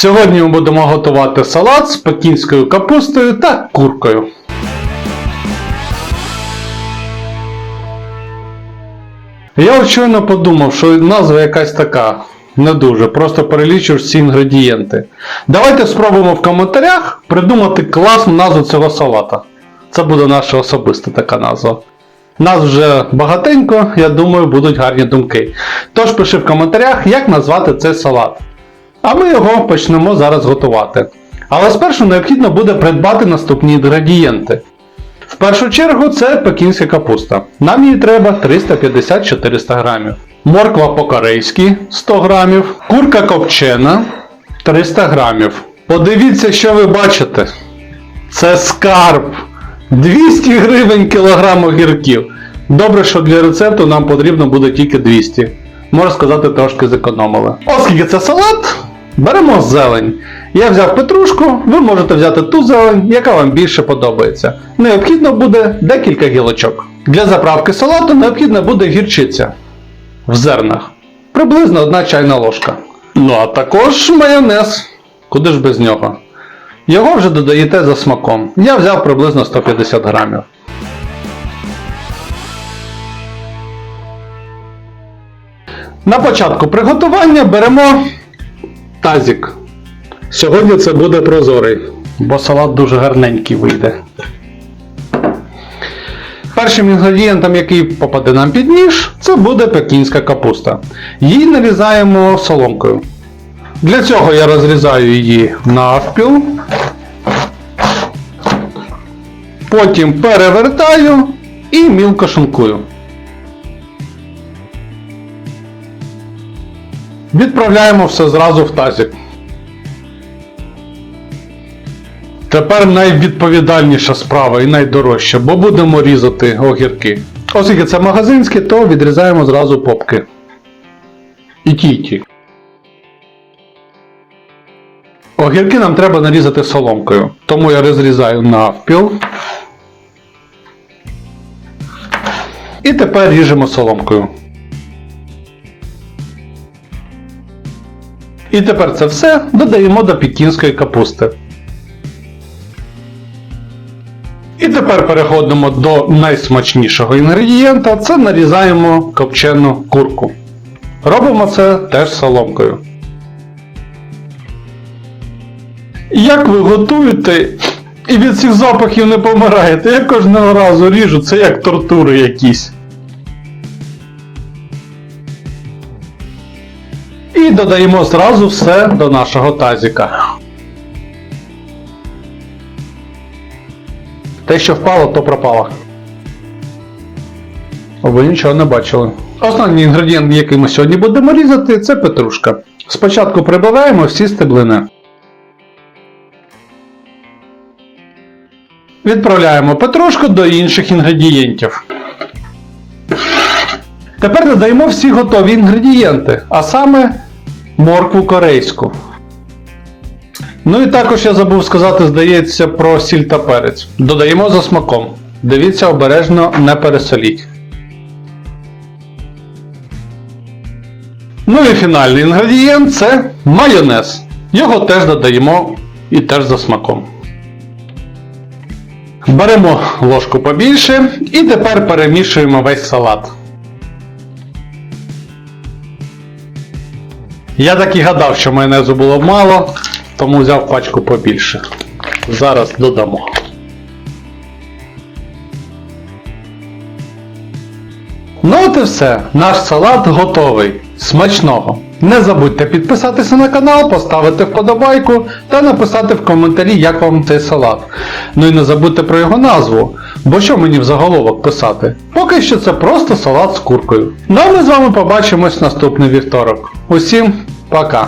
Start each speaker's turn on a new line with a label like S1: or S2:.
S1: Сьогодні ми будемо готувати салат з пекінською капустою та куркою. Я щойно подумав, що назва якась така. Не дуже, просто перелічуєш всі інгредієнти. Давайте спробуємо в коментарях придумати класну назву цього салата. Це буде наша особиста така назва. Нас вже багатенько, я думаю, будуть гарні думки. Тож пиши в коментарях, як назвати цей салат. А ми його почнемо зараз готувати. Але спершу необхідно буде придбати наступні інгредієнти. В першу чергу це пекінська капуста. Нам її треба 350-400 грамів. Морква по-корейськи 100 грамів. Курка копчена 300 грамів. Подивіться, що ви бачите. Це скарб. 200 гривень кілограм огірків. Добре, що для рецепту нам потрібно буде тільки 200. Можна сказати, трошки зекономили. Оскільки це салат, беремо зелень. Я взяв петрушку, ви можете взяти ту зелень, яка вам більше подобається. Необхідно буде декілька гілочок. Для заправки салату необхідна буде гірчиця в зернах. Приблизно одна чайна ложка. Ну а також майонез. Куди ж без нього? Його вже додаєте за смаком. Я взяв приблизно 150 грамів. На початку приготування беремо тазик. Сьогодні це буде прозорий, бо салат дуже гарненький вийде. Першим інгредієнтом, який попаде нам під ніж, це буде пекінська капуста. Її нарізаємо соломкою. Для цього я розрізаю її навпіл. Потім перевертаю і мілко шинкую. Відправляємо все зразу в тазик. Тепер найвідповідальніша справа і найдорожча, бо будемо різати огірки. Оскільки це магазинське, то відрізаємо зразу попки. І ті. Огірки нам треба нарізати соломкою, тому я розрізаю навпіл. І тепер ріжемо соломкою. І тепер це все додаємо до пекінської капусти. І тепер переходимо до найсмачнішого інгредієнта, це нарізаємо копчену курку. Робимо це теж соломкою. Як ви готуєте і від цих запахів не помираєте? Я кожного разу ріжу, це як тортури якісь. І додаємо зразу все до нашого тазіка. Те, що впало, то пропало. Ви нічого не бачили. Основний інгредієнт, який ми сьогодні будемо різати, це петрушка. Спочатку прибавляємо всі стеблини. Відправляємо петрушку до інших інгредієнтів. Тепер додаємо всі готові інгредієнти, а саме моркву корейську. Ну і також я забув сказати, здається, про сіль та перець. Додаємо за смаком. Дивіться обережно, не пересоліть. Ну і фінальний інгредієнт це майонез. Його теж додаємо і теж за смаком. Беремо ложку побільше і тепер перемішуємо весь салат. Я так і гадав, що майонезу було мало, тому взяв пачку побільше. Зараз додамо. Ну от і все. Наш салат готовий. Смачного! Не забудьте підписатися на канал, поставити вподобайку та написати в коментарі, як вам цей салат. Ну і не забудьте про його назву, бо що мені в заголовок писати? Поки що це просто салат з куркою. Ну а ми з вами побачимось наступний вівторок. Усім пока!